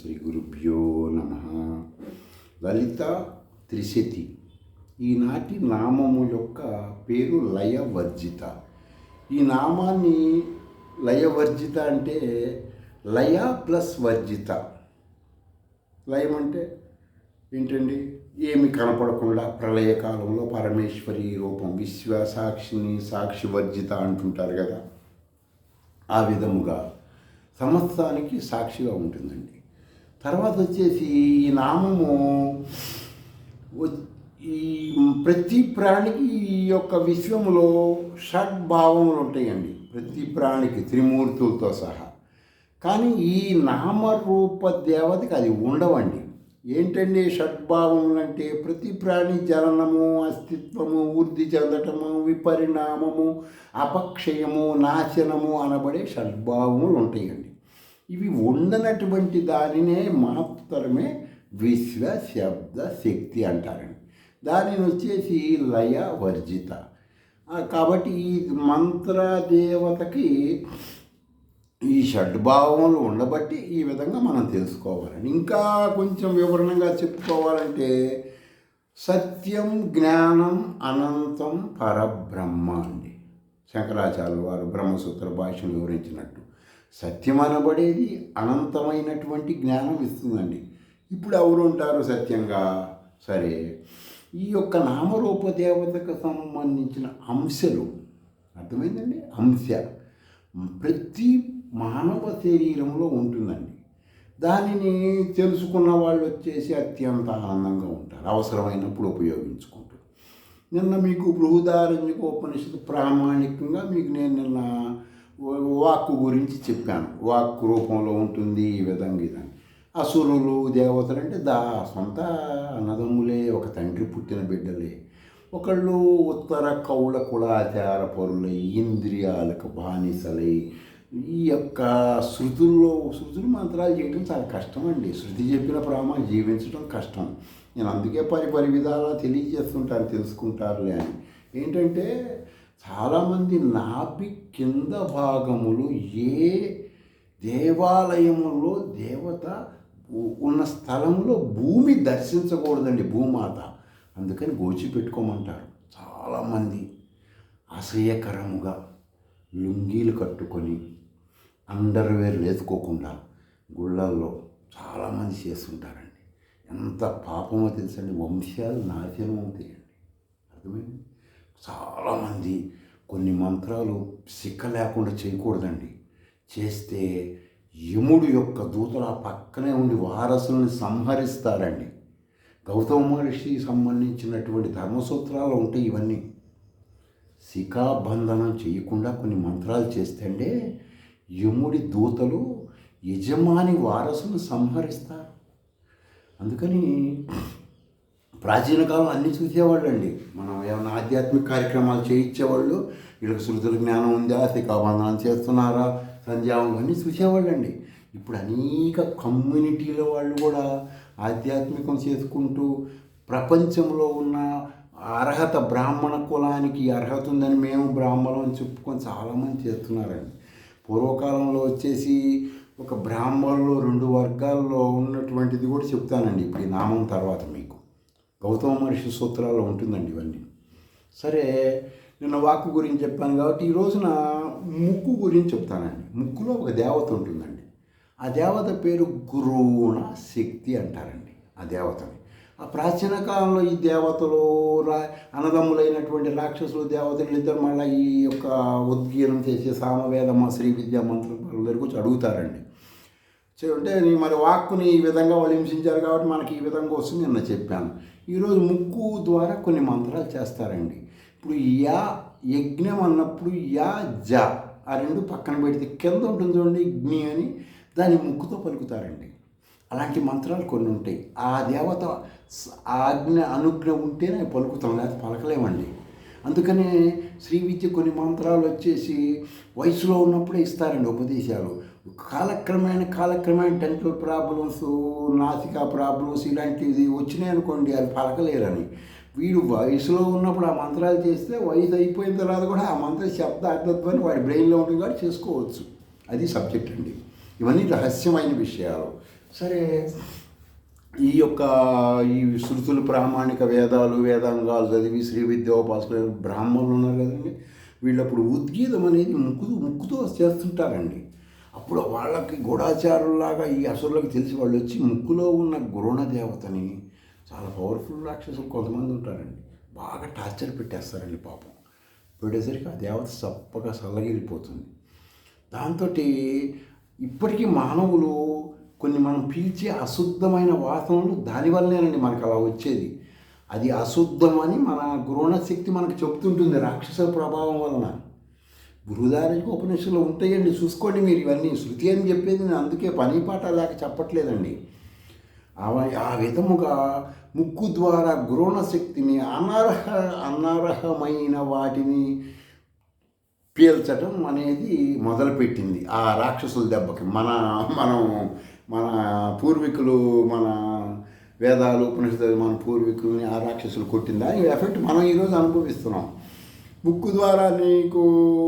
శ్రీ గురుభ్యో నమ. లలిత త్రిశతి. ఈనాటి నామము యొక్క పేరు లయవర్జిత. ఈ నామాన్ని లయవర్జిత అంటే లయ ప్లస్ వర్జిత. లయం అంటే ఏంటండి? ఏమి కనపడకుండా ప్రళయకాలంలో పరమేశ్వరి రూపం విశ్వ సాక్షిని సాక్షి వర్జిత అంటుంటారు కదా. ఆ విధముగా సమస్తానికి సాక్షిగా ఉంటుందండి. తర్వాత వచ్చేసి ఈ నామము ఈ ప్రతి ప్రాణికి ఈ యొక్క విశ్వములో షడ్భావములు ఉంటాయండి ప్రతి ప్రాణికి త్రిమూర్తులతో సహా. కానీ ఈ నామరూప దేవతకి అది ఉండవండి. ఏంటండి షడ్భావములు అంటే ప్రతి ప్రాణి జలనము అస్తిత్వము వృద్ధి చెందటము విపరిణామము అపక్షయము నాశనము అనబడే షడ్భావములు ఉంటాయండి ఇవి ఉండనటువంటి దానినే మాత్రమే విశ్వ శబ్ద శక్తి అంటారండి. దానిని వచ్చేసి లయ వర్జిత. కాబట్టి ఈ మంత్ర దేవతకి ఈ షడ్భావములు ఉండబట్టి ఈ విధంగా మనం తెలుసుకోవాలండి. ఇంకా కొంచెం వివరణగా చెప్పుకోవాలంటే సత్యం జ్ఞానం అనంతం పరబ్రహ్మ అండి. శంకరాచార్యుల వారు బ్రహ్మసూత్ర భాషను వివరించినట్టు. సత్యం అనబడేది అనంతమైనటువంటి జ్ఞానం ఇస్తుందండి. ఇప్పుడు ఎవరు ఉంటారు సత్యంగా? సరే ఈ యొక్క నామరూప దేవతకు సంబంధించిన అంశలు అర్థమైందండి? అంశ. ప్రతి మానవ శరీరంలో ఉంటుందండి. దానిని తెలుసుకున్న వాళ్ళు వచ్చేసి అత్యంత ఆనందంగా ఉంటారు అవసరమైనప్పుడు ఉపయోగించుకుంటారు. నిన్న మీకు బృహదారంజక ఉపనిషత్తు ప్రామాణికంగా మీకు నేను నిన్న వాక్కు గురించి చెప్పాను. వాక్కు రూపంలో ఉంటుంది ఈ విధంగా ఇదని. అసురులు దేవతలు అంటే దా సొంత అన్నదమ్ములే ఒక తండ్రి పుట్టిన బిడ్డలే. ఒకళ్ళు ఉత్తర కౌల కులాచార పరులై ఇంద్రియాలకు బానిసలై. ఈ యొక్క శృతుల్లో శృతులు మంత్రాలు చేయడం చాలా కష్టం అండి శృతి చెప్పిన ప్రామా జీవించడం కష్టం. నేను అందుకే పరి పరి విధాలా తెలియజేస్తుంటాను తెలుసుకుంటారులే అని. ఏంటంటే చాలామంది నాభి కింద భాగములు ఏ దేవాలయములో దేవత ఉన్న స్థలంలో భూమి దర్శించకూడదండి భూమాత. అందుకని గోచి పెట్టుకోమంటారు చాలామంది. అసహ్యకరముగా లుంగీలు కట్టుకొని అండర్వేర్ వేసుకోకుండా గుళ్ళల్లో చాలామంది చేస్తుంటారండి. ఎంత పాపమో తెలుసండి వంశాలు నాశనం అవుతాయండి. అర్థమైంది? చాలామంది కొన్ని మంత్రాలు సిక్క లేకుండా చేయకూడదండి. చేస్తే యముడు యొక్క దూతలు ఆ పక్కనే ఉండి వారసులను సంహరిస్తారండి. గౌతమ మహర్షి సంబంధించినటువంటి ధర్మసూత్రాలు ఉంటాయి ఇవన్నీ. శిఖాబంధనం చేయకుండా కొన్ని మంత్రాలు చేస్తే యముడి దూతలు యజమాని వారసును సంహరిస్తారు. అందుకని ప్రాచీన కాలం అన్నీ చూసేవాళ్ళు అండి మనం ఏమైనా ఆధ్యాత్మిక కార్యక్రమాలు చేయించేవాళ్ళు వీళ్ళకి శృతుల జ్ఞానం ఉందా శిఖాబంధనం చేస్తున్నారా సంధ్యావం అన్నీ చూసేవాళ్ళు అండి ఇప్పుడు అనేక కమ్యూనిటీల వాళ్ళు కూడా ఆధ్యాత్మికం చేసుకుంటూ ప్రపంచంలో ఉన్న అర్హత బ్రాహ్మణ కులానికి అర్హత ఉందని మేము బ్రాహ్మణం అని చెప్పుకొని చాలామంది చేస్తున్నారండి. పూర్వకాలంలో వచ్చేసి ఒక బ్రాహ్మణులు రెండు వర్గాల్లో ఉన్నటువంటిది కూడా చెప్తానండి. ఇప్పుడు ఈ నామం తర్వాత మీకు. గౌతమ మహర్షి సూత్రాల్లో ఉంటుందండి ఇవన్నీ. సరే నిన్న వాక్కు గురించి చెప్పాను కాబట్టి ఈ రోజున ముక్కు గురించి చెప్తానండి. ముక్కులో ఒక దేవత ఉంటుందండి. ఆ దేవత పేరు గురువుణ శక్తి అంటారండి ఆ దేవతని. ఆ ప్రాచీన కాలంలో ఈ దేవతలు రా అన్నదమ్ములైనటువంటి రాక్షసులు దేవతలు ఇద్దరు మళ్ళీ ఈ యొక్క ఉద్గీర్ణం చేసే సామవేదమ శ్రీ విద్యా మంత్రుల దగ్గరికి వచ్చి అడుగుతారండి. అంటే మరి వాక్కుని ఈ విధంగా వాళ్ళు హింసించారు కాబట్టి మనకి ఈ విధంగా వస్తుంది నిన్న చెప్పాను. ఈరోజు ముక్కు ద్వారా కొన్ని మంత్రాలు చేస్తారండి. ఇప్పుడు యా యజ్ఞం అన్నప్పుడు యా జ ఆ రెండు పక్కన పెడితే కింద ఉంటుంది చూడండి అగ్ని అని దాని ముక్కుతో పలుకుతారండి. అలాంటి మంత్రాలు కొన్ని ఉంటాయి. ఆ దేవత ఆజ్ఞ అనుజ్ఞ ఉంటేనే పలుకుతాం లేకపోతే పలకలేమండి. అందుకనే శ్రీ విద్య కొన్ని మంత్రాలు వచ్చేసి వయసులో ఉన్నప్పుడే ఇస్తారండి ఉపదేశాలు. కాలక్రమేణ కాలక్రమేణ టెంటల్ ప్రాబ్లమ్స్ నాసికా ప్రాబ్లమ్స్ ఇలాంటివి వచ్చినాయి అనుకోండి అది పలకలేరని. వీడు వయసులో ఉన్నప్పుడు ఆ మంత్రాలు చేస్తే వయసు అయిపోయిన తర్వాత కూడా ఆ మంత్ర శబ్ద అర్థత్వాన్ని వాడి బ్రెయిన్లో ఉంటుంది కాబట్టి చేసుకోవచ్చు. అది సబ్జెక్ట్ అండి. ఇవన్నీ రహస్యమైన విషయాలు. సరే ఈ యొక్క ఈ శృతులు ప్రామాణిక వేదాలు వేదాంగాలు చదివి శ్రీ విద్యోపాసకులు బ్రాహ్మణులు ఉన్నారు కదండి. వీళ్ళప్పుడు ఉద్గీతం అనేది ముక్కు ముక్కుతో చేస్తుంటారండి. అప్పుడు వాళ్ళకి గూఢాచారులాగా ఈ అసురులకు తెలిసి వాళ్ళు వచ్చి ముక్కులో ఉన్న గురుణ దేవతని చాలా పవర్ఫుల్ రాక్షసులు కొంతమంది ఉంటారండి. బాగా టార్చర్ పెట్టేస్తారండి పాపం. పెట్టేసరికి ఆ దేవత చప్పగా చల్లగిలిపోతుంది దాంతో ఇప్పటికీ మానవులు కొన్ని మనం పీల్చే అశుద్ధమైన వాసనలు దానివల్లనేనండి మనకు అలా వచ్చేది. అది అశుద్ధమని మన గురుణ శక్తి మనకు చెప్తుంటుంది రాక్షస ప్రభావం వలన. గురువుదారికి ఉపనిషత్తులు ఉంటాయండి. చూసుకోండి మీరు ఇవన్నీ. శృతి అని చెప్పేది నేను అందుకే పని పాట లేక చెప్పట్లేదండి. ఆ- ఆ విధముగా ముక్కు ద్వారా గ్రోణ శక్తిని అనర్హ అనర్హమైన వాటిని పీల్చడం అనేది మొదలుపెట్టింది ఆ రాక్షసుల దెబ్బకి. మన మనం మన పూర్వీకులు మన వేదాలు ఉపనిషత్తులు మన పూర్వీకుల్ని ఆ రాక్షసులు కొట్టిందా? ఈ ఎఫెక్ట్ మనం ఈరోజు అనుభవిస్తున్నాం. బుక్కు ద్వారా నీకు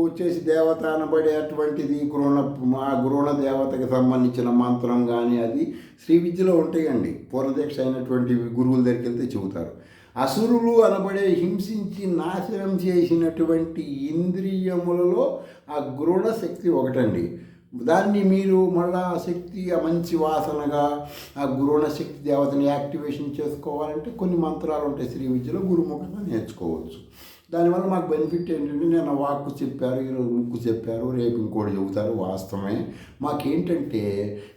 వచ్చేసి దేవత అనబడేటువంటిది గృహణ మా గృహణ దేవతకి సంబంధించిన మంత్రం కానీ అది శ్రీ విద్యలో ఉంటాయండి. పూర్ణదీక్ష అయినటువంటి గురువుల దగ్గరికి వెళ్తే చెబుతారు. అసురులు అనబడే హింసించి నాశనం చేసినటువంటి ఇంద్రియములలో ఆ గురుణ శక్తి ఒకటండి. దాన్ని మీరు మళ్ళా ఆ శక్తి ఆ మంచి వాసనగా ఆ గురుణ శక్తి దేవతని యాక్టివేషన్ చేసుకోవాలంటే కొన్ని మంత్రాలు ఉంటాయి శ్రీ విద్యలో గురుముఖంగా నేర్చుకోవచ్చు. దానివల్ల మాకు బెనిఫిట్ ఏంటంటే నేను వాక్కు చెప్పారు ఈరోజు ముక్కు చెప్పారు రేపు ఇంకోటి చెబుతారు వాస్తవమే. మాకేంటంటే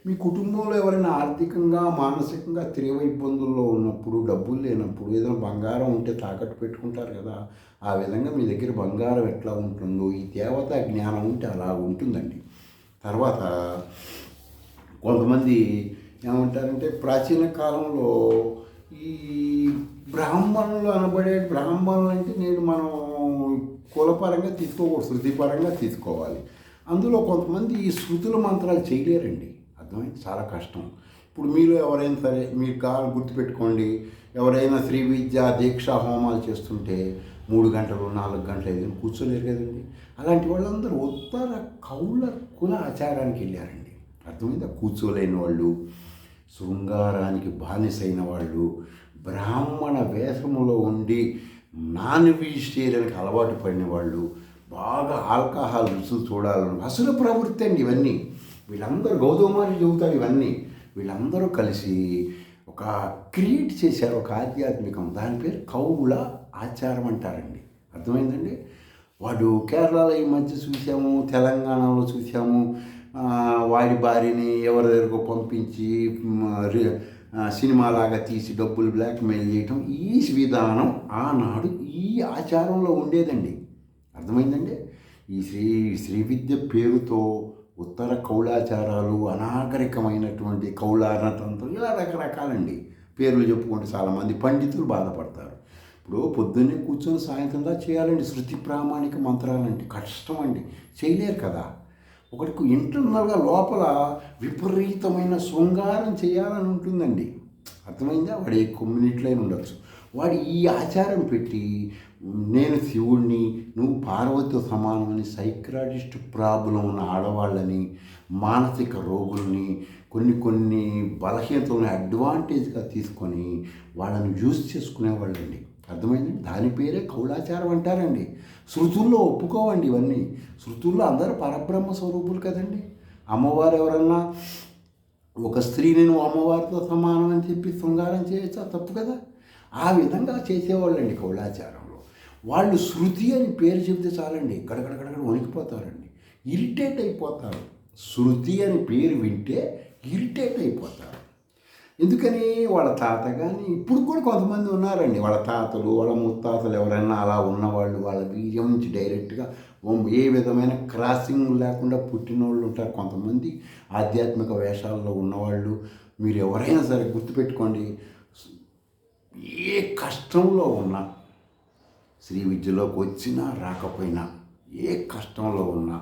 మీ కుటుంబంలో ఎవరైనా ఆర్థికంగా మానసికంగా తీవ్ర ఇబ్బందుల్లో ఉన్నప్పుడు డబ్బులు లేనప్పుడు ఏదైనా బంగారం ఉంటే తాకట్టు పెట్టుకుంటారు కదా ఆ విధంగా మీ దగ్గర బంగారం ఎట్లా ఉంటుందో ఈ దేవత జ్ఞానం ఉంటే అలా ఉంటుందండి. తర్వాత కొంతమంది ఏమంటారంటే ప్రాచీన కాలంలో ఈ బ్రాహ్మణులు అనబడే బ్రాహ్మణులు అంటే నేను మనం కులపరంగా తీసుకోకూడదు శృతిపరంగా తీసుకోవాలి. అందులో కొంతమంది ఈ శృతుల మంత్రాలు చేయలేరండి. అర్థమైంది? చాలా కష్టం. ఇప్పుడు మీరు ఎవరైనా సరే మీరు కాలు గుర్తుపెట్టుకోండి. ఎవరైనా శ్రీ విద్య దీక్షా హోమాలు చేస్తుంటే మూడు గంటలు నాలుగు గంటలు ఏదైనా కూర్చోలేరు కదండి. అలాంటి వాళ్ళందరూ ఉత్తర కౌల కుల ఆచారానికి వెళ్ళారండి. అర్థమైందా? కూర్చోలేని వాళ్ళు శృంగారానికి బానిసైన వాళ్ళు బ్రాహ్మణ వేషములో ఉండి నాన్ వెజిటేరియన్కి అలవాటు పడిన వాళ్ళు బాగా ఆల్కహాల్ రుచులు చూడాలని అసలు ప్రవృత్తి అండి ఇవన్నీ. వీళ్ళందరూ గౌతమాన్ని చెబుతారు ఇవన్నీ. వీళ్ళందరూ కలిసి ఒక క్రియేట్ చేశారు ఒక ఆధ్యాత్మికం. దాని పేరు కౌల ఆచారం అంటారండి. అర్థమైందండి? వాడు కేరళలో ఈ మధ్య చూసాము తెలంగాణలో చూసాము వారి భార్యని ఎవరి దగ్గరకు పంపించి సినిమాలాగా తీసి డబ్బులు బ్లాక్మెయిల్ చేయటం ఈ విధానం ఆనాడు ఈ ఆచారంలో ఉండేదండి. అర్థమైందండి? ఈ శ్రీ శ్రీ విద్య పేరుతో ఉత్తర కౌలాచారాలు అనాగరికమైనటువంటి కౌలారతంత్రం ఇలా రకరకాలండి. పేర్లు చెప్పుకుంటే చాలామంది పండితులు బాధపడతారు. ఇప్పుడు పొద్దున్నే కూర్చొని సాయంత్రం దా చేయాలండి. శృతి ప్రామాణిక మంత్రాలంటే కష్టం అండి చేయలేరు కదా. ఒకటికి ఇంటర్నల్గా లోపల విపరీతమైన శృంగారం చేయాలని ఉంటుందండి. అర్థమైందా? వాడు ఏ కమ్యూనిటీలో ఉండొచ్చు. వాడు ఈ ఆచారం పెట్టి నేను శివుణ్ణి నువ్వు పార్వతితో సమానమని సైక్రాటిస్ట్ ప్రాబ్లం ఉన్న ఆడవాళ్ళని మానసిక రోగుల్ని కొన్ని కొన్ని బలహీనతలను అడ్వాంటేజ్గా తీసుకొని వాళ్ళని యూజ్ చేసుకునేవాళ్ళండి. అర్థమైంది? దాని పేరే కౌలాచారం అంటారండి. శృతుల్లో ఒప్పుకోవండి ఇవన్నీ. శృతుల్లో అందరూ పరబ్రహ్మ స్వరూపులు కదండి. అమ్మవారు ఎవరన్నా ఒక స్త్రీ నేను అమ్మవారితో సమానం అని చెప్పి శృంగారం చేయొచ్చా? తప్పు కదా. ఆ విధంగా చేసేవాళ్ళండి కౌలాచారంలో. వాళ్ళు శృతి అని పేరు చెబితే చాలండి. గడగడగడగడ వణికిపోతారండి. ఇరిటేట్ అయిపోతారు. శృతి అని పేరు వింటే ఇరిటేట్ అయిపోతారు. ఎందుకని వాళ్ళ తాత కానీ ఇప్పుడు కూడా కొంతమంది ఉన్నారండి. వాళ్ళ తాతలు వాళ్ళ ముత్తాతలు ఎవరైనా అలా ఉన్నవాళ్ళు వాళ్ళ వీర్యం నుంచి డైరెక్ట్గా ఏ విధమైన క్రాసింగ్ లేకుండా పుట్టిన వాళ్ళు ఉంటారు. కొంతమంది ఆధ్యాత్మిక వేషాల్లో ఉన్నవాళ్ళు మీరు ఎవరైనా సరే గుర్తుపెట్టుకోండి. ఏ కష్టంలో ఉన్నా శ్రీ విద్యలోకి వచ్చినా రాకపోయినా ఏ కష్టంలో ఉన్నా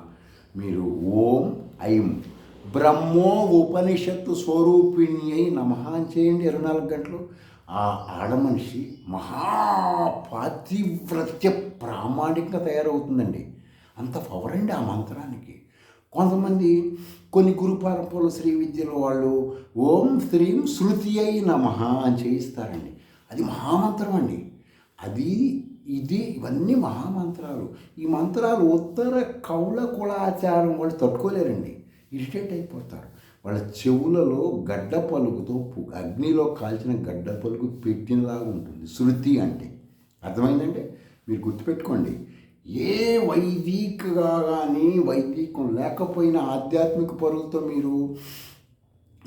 మీరు ఓం ఐం బ్రహ్మో ఉపనిషత్తు స్వరూపిణి అయి నమహాన్ చేయండి ఇరవై నాలుగు గంటలు. ఆ ఆడమనిషి మహాపాతివ్రత్య ప్రామాణికంగా తయారవుతుందండి. అంత పవర్ అండి ఆ మంత్రానికి. కొంతమంది కొన్ని గురు పరంపరలు శ్రీ విద్యలో వాళ్ళు ఓం శ్రీం శృతి అయి నమ అని చేయిస్తారండి. అది మహామంత్రం అండి. అది ఇది ఇవన్నీ మహామంత్రాలు. ఈ మంత్రాలు ఉత్తర కౌల కులాచారం వాళ్ళు తట్టుకోలేరండి. ఇరిటేట్ అయిపోతారు. వాళ్ళ చెవులలో గడ్డ పలుకుతో అగ్నిలో కాల్చిన గడ్డ పలుకు పెట్టినలాగా ఉంటుంది. శృతి అంటే. అర్థమైందంటే మీరు గుర్తుపెట్టుకోండి. ఏ వైదికగా కానీ వైదికం లేకపోయినా ఆధ్యాత్మిక పరులతో మీరు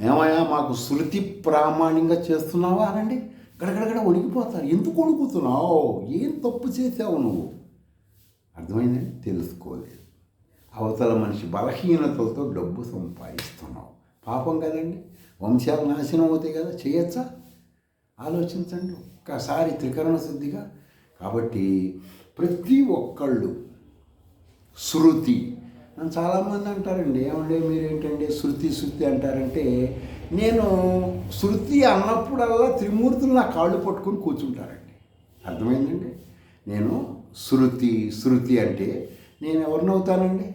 ఏమయ్యా మాకు శృతి ప్రామాణికంగా చేస్తున్నావా అనండి? గడగడగడ వణికిపోతారు. ఎందుకు వణుకుతున్నావు? ఏం తప్పు చేసావు నువ్వు? అర్థమైందండి? తెలుసుకోలేదు. అవతల మనిషి బలహీనతలతో డబ్బు సంపాదిస్తున్నావు. పాపం కదండి. వంశాలు నాశనం అవుతాయి కదా. చేయొచ్చా? ఆలోచించండి. ఒక్కసారి త్రికరణ శుద్ధిగా. కాబట్టి ప్రతి ఒక్కళ్ళు శృతి. నన్ను చాలామంది అంటారండి. ఏమంటే మీరేంటండి? శృతి శృతి అంటారంటే నేను శృతి అన్నప్పుడల్లా త్రిమూర్తులు నా కాళ్ళు పట్టుకొని కూర్చుంటారండి. అర్థమైందండి? నేను శృతి శృతి అంటే నేను ఎవరినవుతానండి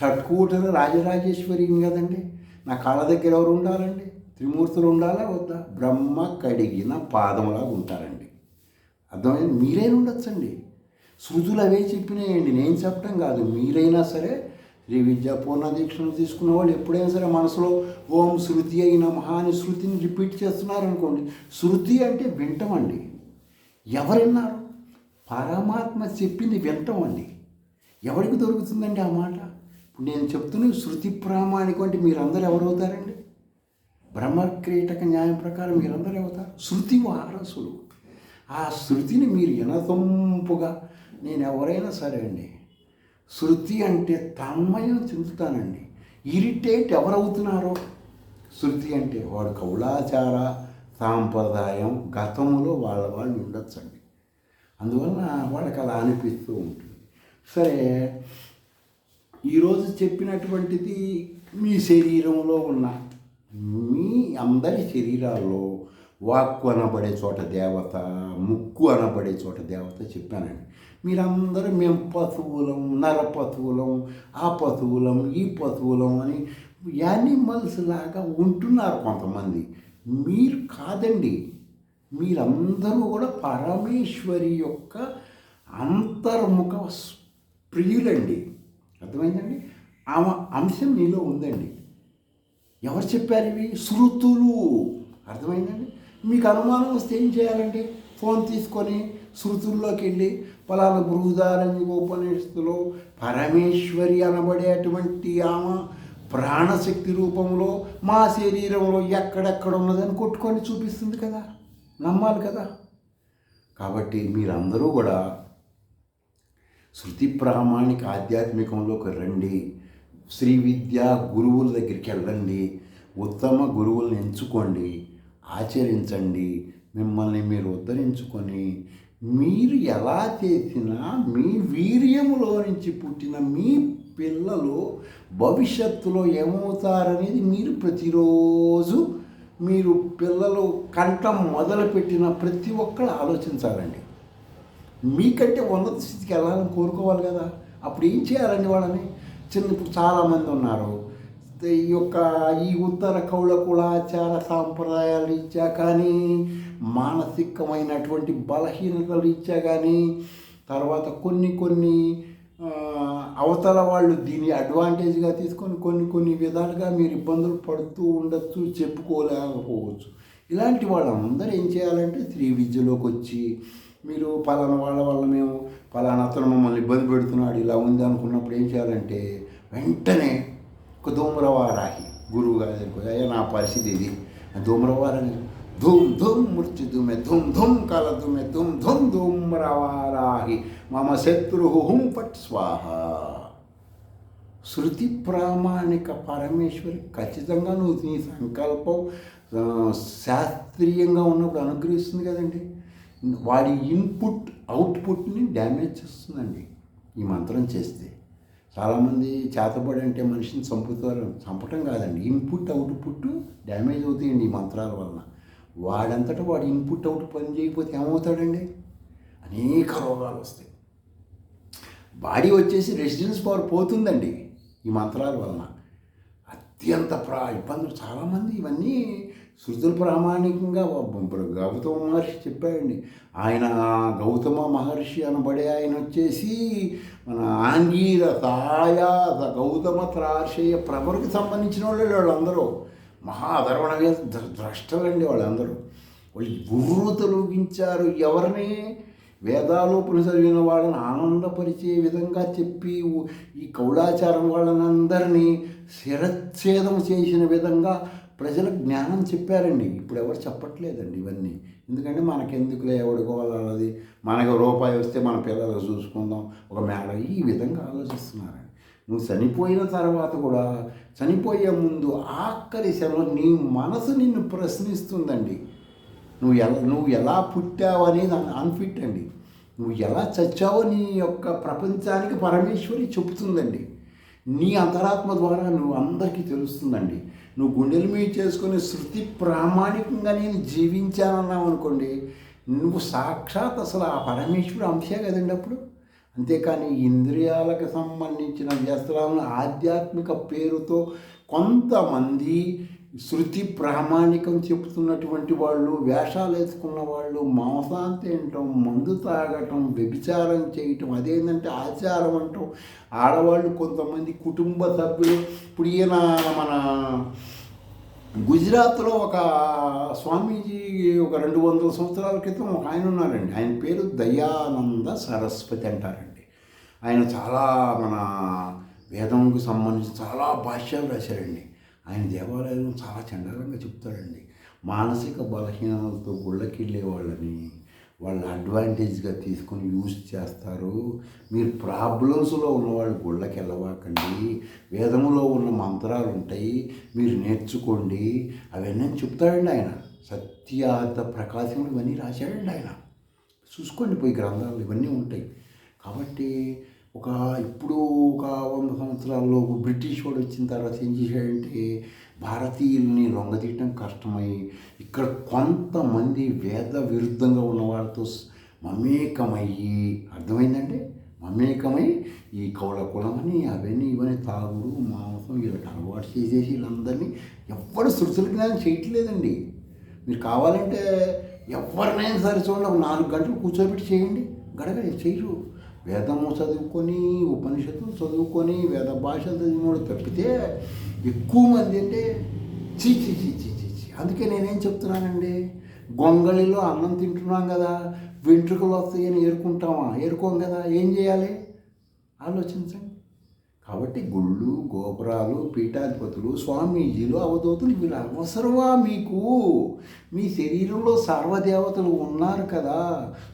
షట్కూటలు రాజరాజేశ్వరి కదండి. నా కాళ్ళ దగ్గర ఎవరు ఉండాలండి? త్రిమూర్తులు ఉండాలా వద్దా? బ్రహ్మ కడిగిన పాదంలాగా ఉంటారండి. అర్థమైంది? మీరైనా ఉండొచ్చండి. శృతులు అవే చెప్పినాయండి. నేను చెప్పడం కాదు. మీరైనా సరే శ్రీ విద్యా పూర్ణ దీక్షను తీసుకున్న వాళ్ళు ఎప్పుడైనా సరే మనసులో ఓం శృతి అయిన మహాని శృతిని రిపీట్ చేస్తున్నారు అనుకోండి శృతి అంటే వింటమండి. ఎవరిన్నారు? పరమాత్మ చెప్పింది వింటమండి. ఎవరికి దొరుకుతుందండి ఆ మాట? ఇప్పుడు నేను చెప్తున్న శృతి ప్రామాణికం అంటే మీరందరూ ఎవరవుతారండి? బ్రహ్మక్రీటక న్యాయం ప్రకారం మీరందరూ అవుతారు. శృతి వారసులు. ఆ శృతిని మీరు ఎనతంపుగా నేను ఎవరైనా సరే అండి శృతి అంటే తన్మయం చెందుతానండి. ఇరిటేట్ ఎవరవుతున్నారో? శృతి అంటే వాడు కౌలాచార సాంప్రదాయం గతంలో వాళ్ళ వాళ్ళు ఉండొచ్చండి. అందువల్ల వాళ్ళకి అలా అనిపిస్తూ ఉంటుంది. సరే ఈరోజు చెప్పినటువంటిది మీ శరీరంలో ఉన్న మీ అందరి శరీరాల్లో వాక్కు అనబడే చోట దేవత ముక్కు అనబడే చోట దేవత చెప్పానండి. మీరందరూ మేము పశువులం నర పశువులం ఆ పశువులం ఈ పశువులం అని యానిమల్స్ లాగా ఉంటున్నారు కొంతమంది. మీరు కాదండి. మీరందరూ కూడా పరమేశ్వరి యొక్క అంతర్ముఖ ప్రియులండి. అర్థమైందండి? ఆమె అంశం నీలో ఉందండి. ఎవరు చెప్పారు ఇవి? శృతులు. అర్థమైందండి? మీకు అనుమానం వస్తే ఏం చేయాలండి? ఫోన్ తీసుకొని శృతుల్లోకి వెళ్ళి పలానా బృహదారణ్య ఉపనిషత్తులో పరమేశ్వరి అనబడేటువంటి ఆమె ప్రాణశక్తి రూపంలో మా శరీరంలో ఎక్కడెక్కడ ఉన్నదని కొట్టుకొని చూపిస్తుంది కదా. నమ్మాలి కదా. కాబట్టి మీరందరూ కూడా శృతి ప్రామాణిక ఆధ్యాత్మికంలోకి రండి. శ్రీ విద్య గురువుల దగ్గరికి వెళ్ళండి. ఉత్తమ గురువులను ఎంచుకోండి. ఆచరించండి. మిమ్మల్ని మీరు ఉద్ధరించుకొని మీరు ఎలా చేసినా మీ వీర్యములో నుంచి పుట్టిన మీ పిల్లలు భవిష్యత్తులో ఏమవుతారనేది మీరు ప్రతిరోజు మీరు పిల్లలు కంఠం మొదలుపెట్టిన ప్రతి ఒక్కరు ఆలోచించాలండి. మీకంటే ఉన్నత స్థితికి వెళ్ళాలని కోరుకోవాలి కదా. అప్పుడు ఏం చేయాలండి వాళ్ళని? చిన్న ఇప్పుడు చాలామంది ఉన్నారు. ఈ యొక్క ఈ ఉత్తర కౌళ కులాచార సాంప్రదాయాలు ఇచ్చా కానీ మానసికమైనటువంటి బలహీనతలు ఇచ్చా కానీ తర్వాత కొన్ని కొన్ని అవతల వాళ్ళు దీన్ని అడ్వాంటేజ్గా తీసుకొని కొన్ని కొన్ని విధాలుగా మీరు ఇబ్బందులు పడుతూ ఉండొచ్చు చెప్పుకోలేకపోవచ్చు. ఇలాంటి వాళ్ళందరూ ఏం చేయాలంటే త్రీ విద్యలోకి వచ్చి మీరు పలానా వాళ్ళ వల్ల మేము పలానా అతను మమ్మల్ని ఇబ్బంది పెడుతున్నాడు ఇలా ఉంది అనుకున్నప్పుడు ఏం చేయాలంటే వెంటనే ఒక ధూమ్రవారాహి గురువు గారి దగ్గరికి అయ్యా నా పరిస్థితి ఇది. ధూమ్రవారని ధూమ్ ధూమ్ మృత్యు ధూమె ధూమ్ ధూమ్ కాల ధూమె ధూమ్ ధూమ్ ధూమ్రవారాహి మమ శత్రు హుం పట్ స్వాహ. శృతి ప్రామాణిక పరమేశ్వరి ఖచ్చితంగా నువ్వు నీ సంకల్పం శాస్త్రీయంగా ఉన్నప్పుడు అనుగ్రహిస్తుంది కదండి. వాడి ఇన్పుట్ అవుట్పుట్ని డ్యామేజ్ చేస్తుందండి. ఈ మంత్రం చేస్తే. చాలామంది చేతబడి అంటే మనిషిని చంపుతారు. చంపటం కాదండి. ఇన్పుట్ అవుట్పుట్ డ్యామేజ్ అవుతాయండి ఈ మంత్రాల వలన. వాడంతటా వాడి ఇన్పుట్ అవుట్ పని చేయకపోతే ఏమవుతాడండి? అనేక రోగాలు వస్తాయి. బాడీ వచ్చేసి రెసిడెన్స్ పవర్ పోతుందండి ఈ మంత్రాల వలన. అత్యంత ప్రా ఇబ్బందులు చాలామంది ఇవన్నీ శృతులు ప్రామాణికంగా గౌతమ మహర్షి చెప్పాడండి. ఆయన గౌతమ మహర్షి అనబడే ఆయన వచ్చేసి మన ఆంగీర తాయ గౌతమ త్రాశయ ప్రభరికి సంబంధించిన వాళ్ళు వాళ్ళందరూ. మహాధర్మణ ద్రష్టలండి వాళ్ళందరూ. వాళ్ళు గుర్రు తొలగించారు ఎవరిని? వేదాలు చదివిన వాళ్ళని ఆనందపరిచే విధంగా చెప్పి ఈ కౌలాచారం వాళ్ళని అందరినీ శిరచ్ఛేదం చేసిన విధంగా ప్రజలకు జ్ఞానం చెప్పారండి. ఇప్పుడు ఎవరు చెప్పట్లేదండి ఇవన్నీ. ఎందుకంటే మనకెందుకులే ఎవడుకోవాలన్నది మనకు రూపాయి వస్తే మన పిల్లలకు చూసుకుందాం. ఒక మేడ ఈ విధంగా ఆలోచిస్తున్నారండి. నువ్వు చనిపోయిన తర్వాత కూడా చనిపోయే ముందు ఆఖరి సెలవు నీ మనసు నిన్ను ప్రశ్నిస్తుందండి. నువ్వు ఎలా నువ్వు ఎలా పుట్టావు అనేది అన్ఫిట్ అండి. నువ్వు ఎలా చచ్చావో నీ యొక్క ప్రపంచానికి పరమేశ్వరి చెబుతుందండి. నీ అంతరాత్మ ద్వారా నువ్వు అందరికీ తెలుస్తుందండి. నువ్వు గుండెల మీద చేసుకుని శృతి ప్రామాణికంగా నేను జీవించానన్నావు అనుకోండి నువ్వు సాక్షాత్ అసలు ఆ పరమేశ్వరుడు అంశే కదండి అప్పుడు? అంతేకాని ఇంద్రియాలకు సంబంధించిన వ్యసనాలను ఆధ్యాత్మిక పేరుతో కొంతమంది శృతి ప్రామాణికం చెప్తున్నటువంటి వాళ్ళు వేషాలు వేసుకున్న వాళ్ళు మాంసాన్ని తినటం మందు తాగటం వ్యభిచారం చేయటం అదేంటంటే ఆచారం అంటాం ఆడవాళ్ళు కొంతమంది కుటుంబ సభ్యులు. ఇప్పుడు ఈయన మన గుజరాత్లో ఒక స్వామీజీ ఒక రెండు వందల సంవత్సరాల క్రితం ఒక ఆయన ఉన్నారండి. ఆయన పేరు దయానంద సరస్వతి అంటారండి. ఆయన చాలా మన వేదంకు సంబంధించి చాలా భాష్యాలు రాశారండి. ఆయన దేవాలయం చాలా చండాలంగా చెప్తాడండి. మానసిక బలహీనతలతో గుళ్ళకెళ్ళే వాళ్ళని వాళ్ళ అడ్వాంటేజ్గా తీసుకొని యూజ్ చేస్తారు. మీరు ప్రాబ్లమ్స్లో ఉన్నవాళ్ళు గుళ్ళకి వెళ్ళవాకండి వేదములో ఉన్న మంత్రాలు ఉంటాయి మీరు నేర్చుకోండి. అవన్నీ చెప్తాడండి ఆయన. సత్యార్థ ప్రకాశములు ఇవన్నీ రాశాడండి ఆయన. చూసుకోండి పోయి గ్రంథాలు ఇవన్నీ ఉంటాయి. కాబట్టి ఒక ఇప్పుడు ఒక వంద సంవత్సరాల్లో బ్రిటిష్ వాడు వచ్చిన తర్వాత ఏం చేశాడంటే భారతీయుల్ని లొంగతీయటం కష్టమై ఇక్కడ కొంతమంది వేద విరుద్ధంగా ఉన్న వాళ్ళతో మమేకమయ్యి అర్థమైందండి? మమేకమై ఈ కౌల కులమని అవన్నీ ఇవన్నీ తాగుడు మాంసం వీళ్ళకి అలవాటు చేసేసి వీళ్ళందరినీ ఎవ్వరు శృతుల జ్ఞానం చేయట్లేదండి. మీరు కావాలంటే ఎవరినైనా సరే చూడండి ఒక నాలుగు గంటలు కూర్చోబెట్టి చేయండి. గడగ చేయరు. వేదము చదువుకొని ఉపనిషత్తులు చదువుకొని వేద భాషలు చదివినోడు తప్పితే ఎక్కువ మంది అంటే చీ చీ చీ చీ చీ చీ అందుకే నేనేం చెప్తున్నానండి? గొంగళిలో అన్నం తింటున్నాం కదా వెంట్రుకలు వస్తాయని ఏరుకుంటామా? ఏరుకోం కదా ఏం చేయాలి? ఆలోచించండి. కాబట్టి గుళ్ళు గోపురాలు పీఠాధిపతులు స్వామీజీలు అవధూతులు వీళ్ళు అవసరమా మీకు? మీ శరీరంలో సర్వదేవతలు ఉన్నారు కదా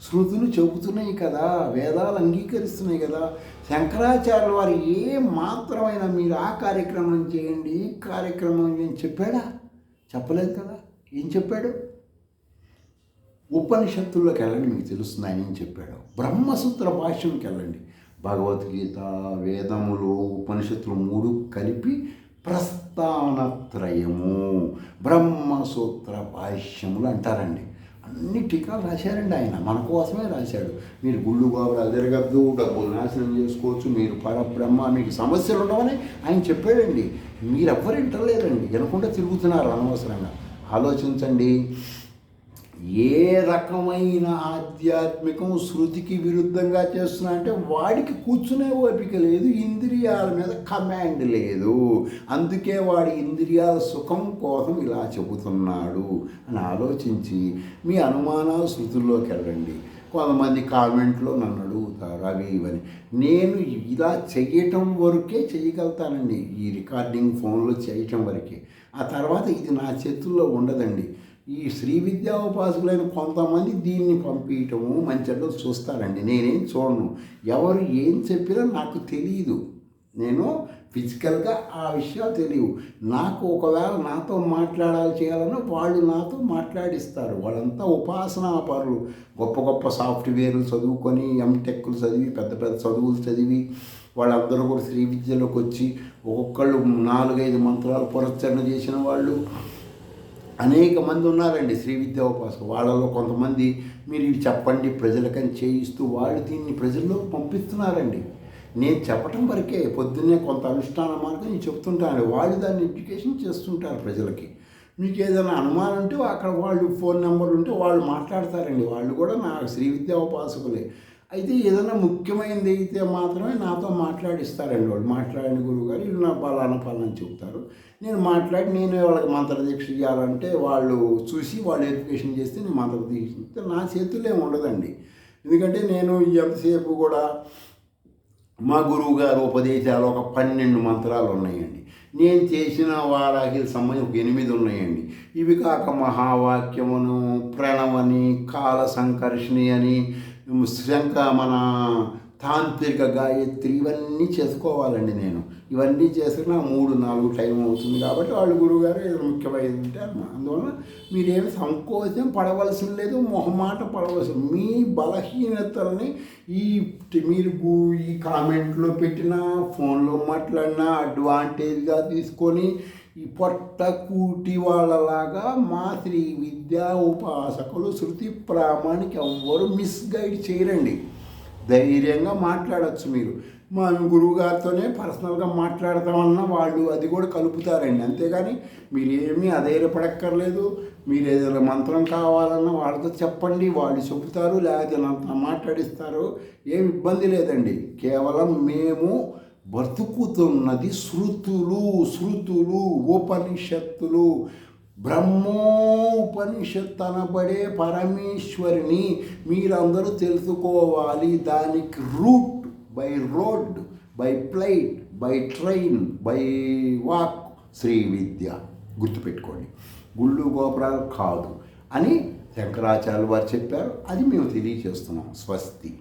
శృతులు చెబుతున్నాయి కదా వేదాలు అంగీకరిస్తున్నాయి కదా శంకరాచార్యుల వారు ఏ మాత్రమైనా మీరు ఆ కార్యక్రమం చేయండి ఈ కార్యక్రమం ఏం చెప్పాడా? చెప్పలేదు కదా? ఏం చెప్పాడు? ఉపనిషత్తుల్లోకి వెళ్ళండి మీకు తెలుస్తుంది ఆయన ఏం చెప్పాడు. బ్రహ్మసూత్ర భాష్యంకి వెళ్ళండి. భగవద్గీత వేదములు ఉపనిషత్తులు మూడు కలిపి ప్రస్థానత్రయము బ్రహ్మసూత్ర భాష్యములు అంటారండి. అన్ని టీకాలు రాశారండి ఆయన. మన కోసమే రాశాడు. మీరు గుళ్ళు గోపురాలు తిరగద్దు డబ్బులు నాశనం చేసుకోవచ్చు మీరు పరబ్రహ్మ మీకు సమస్యలు ఉండవని ఆయన చెప్పాడండి. మీరెవ్వరు వింటలేదండి. వినకుండా తిరుగుతున్నారు అనవసరంగా. ఆలోచించండి. ఏ రకమైన ఆధ్యాత్మికం శృతికి విరుద్ధంగా చేస్తున్నా అంటే వాడికి కూర్చునే ఓపిక లేదు ఇంద్రియాల మీద కమాండ్ లేదు. అందుకే వాడి ఇంద్రియాల సుఖం కోసం ఇలా చెబుతున్నాడు అని ఆలోచించి మీ అనుమానాలు శృతుల్లోకి వెళ్ళండి. కొంతమంది కామెంట్లో నన్ను అడుగుతారు అవి ఇవని. నేను ఇలా చేయటం వరకే చేయగలుగుతానండి ఈ రికార్డింగ్ ఫోన్లో చేయటం వరకే. ఆ తర్వాత ఇది నా చేతుల్లో ఉండదండి. ఈ శ్రీ విద్యా ఉపాసకులైన కొంతమంది దీన్ని పంపించటము మంచిగా చూస్తారండి. నేనేం చూడను. ఎవరు ఏం చెప్పినా నాకు తెలియదు నేను ఫిజికల్గా ఆ విషయాలు తెలియవు. నాకు ఒకవేళ నాతో మాట్లాడాలి చేయాలన్నా వాళ్ళు నాతో మాట్లాడిస్తారు. వాళ్ళంతా ఉపాసనా పరులు గొప్ప గొప్ప సాఫ్ట్వేర్లు చదువుకొని ఎంటెక్లు చదివి పెద్ద పెద్ద చదువులు చదివి వాళ్ళందరూ కూడా శ్రీ విద్యలోకి వచ్చి ఒక్కొక్కళ్ళు నాలుగైదు మంత్రాలు పురస్చరణ చేసిన వాళ్ళు అనేక మంది ఉన్నారండి శ్రీ విద్యా ఉపాసన వాళ్ళలో కొంతమంది మీరు ఇవి చెప్పండి ప్రజలకని చేయిస్తూ వాళ్ళు దీన్ని ప్రజల్లో పంపిస్తున్నారండి. నేను చెప్పటం వరకే పొద్దున్నే కొంత అనుష్ఠాన మార్గం నేను చెప్తుంటాను వాళ్ళు దాన్ని ఎడ్యుకేషన్ చేస్తుంటారు ప్రజలకి. మీకు ఏదైనా అనుమానం ఉంటే అక్కడ వాళ్ళు ఫోన్ నెంబర్ ఉంటే వాళ్ళు మాట్లాడతారండి. వాళ్ళు కూడా నా శ్రీ విద్యా ఉపాసకులే అయితే ఏదైనా ముఖ్యమైనది అయితే మాత్రమే నాతో మాట్లాడిస్తారండి వాళ్ళు. మాట్లాడిన గురువు గారు ఇది నా పలానా పలానా చెప్తారు. నేను మాట్లాడి నేను వాళ్ళకి మంత్రదీక్ష చేయాలంటే వాళ్ళు చూసి వాళ్ళు ఎడ్యుకేషన్ చేస్తే నేను మంత్రదీక్ష నా చేతుల్లో ఏమి ఉండదండి. ఎందుకంటే నేను ఎంతసేపు కూడా మా గురువు గారు ఉపదేశాలు ఒక పన్నెండు మంత్రాలు ఉన్నాయండి. నేను చేసిన వారాకి సంబంధించి ఒక ఎనిమిది ఉన్నాయండి. ఇవి కాక మహావాక్యమును ప్రణవని కాల సంకర్షణి అని శంఖ మన తాంత్రిక గాయత్రి ఇవన్నీ చేసుకోవాలండి నేను. ఇవన్నీ చేసుకున్న మూడు నాలుగు టైం అవుతుంది కాబట్టి వాళ్ళు గురువుగారు ఏదో ముఖ్యమైనది అందువలన మీరేం సంకోచం పడవలసిన లేదు మొహమాట పడవలసిన మీ బలహీనతల్ని ఈ మీరు ఈ కామెంట్లో పెట్టిన ఫోన్లో మాట్లాడినా అడ్వాంటేజ్గా తీసుకొని ఈ పొట్ట కూటి వాళ్ళలాగా మా శ్రీ విద్యా ఉపాసకులు శృతి ప్రామాణిక ఎవ్వరు మిస్గైడ్ చేయరండి. ధైర్యంగా మాట్లాడచ్చు మీరు. మా గురువుగారితోనే పర్సనల్గా మాట్లాడతామన్నా వాళ్ళు అది కూడా కలుపుతారండి. అంతేగాని మీరేమీ అధైర్యపడక్కర్లేదు. మీరు ఏదైనా మంత్రం కావాలన్నా వాళ్ళతో చెప్పండి. వాళ్ళు చెబుతారు. లేకపోతే మాట్లాడిస్తారు. ఏం ఇబ్బంది లేదండి. కేవలం మేము బ్రతుకుతున్నది శృతులు శృతులు ఉపనిషత్తులు. బ్రహ్మోపనిషత్ అనబడే పరమేశ్వరిని మీరందరూ తెలుసుకోవాలి. దానికి route by road by flight by train by walk Sri Vidya. గుర్తుపెట్టుకోండి. గుళ్ళు గోపురాలు కాదు అని శంకరాచార్యులు వారు చెప్పారు. అది మేము తెలియచేస్తున్నాం స్వస్తి.